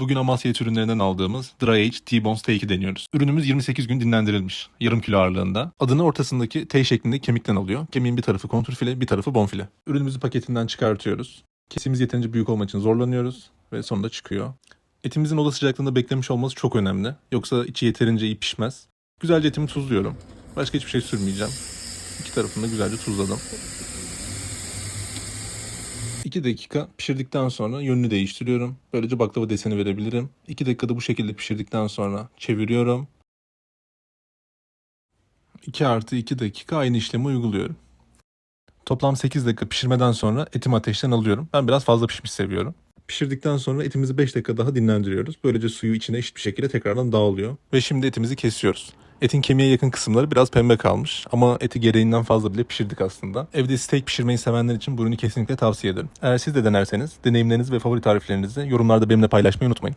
Bugün Amasya ürünlerinden aldığımız Dry Age T-Bone Steak'i deniyoruz. Ürünümüz 28 gün dinlendirilmiş. Yarım kilo ağırlığında. Adını ortasındaki T şeklinde kemikten alıyor. Kemiğin bir tarafı kontrfile, bir tarafı bonfile. Ürünümüzü paketinden çıkartıyoruz. Kesimiz yeterince büyük olmak için zorlanıyoruz ve sonunda çıkıyor. Etimizin oda sıcaklığında beklemiş olması çok önemli. Yoksa içi yeterince iyi pişmez. Güzelce etimi tuzluyorum. Başka hiçbir şey sürmeyeceğim. İki tarafını da güzelce tuzladım. 2 dakika pişirdikten sonra yönünü değiştiriyorum. Böylece baklava deseni verebilirim. 2 dakikada bu şekilde pişirdikten sonra çeviriyorum. 2 artı 2 dakika aynı işlemi uyguluyorum. Toplam 8 dakika pişirmeden sonra etimi ateşten alıyorum. Ben biraz fazla pişmiş seviyorum. Pişirdikten sonra etimizi 5 dakika daha dinlendiriyoruz. Böylece suyu içine eşit bir şekilde tekrardan dağılıyor. Ve şimdi etimizi kesiyoruz. Etin kemiğe yakın kısımları biraz pembe kalmış ama eti gereğinden fazla bile pişirdik aslında. Evde steak pişirmeyi sevenler için bu ürünü kesinlikle tavsiye ederim. Eğer siz de denerseniz deneyimlerinizi ve favori tariflerinizi yorumlarda benimle paylaşmayı unutmayın.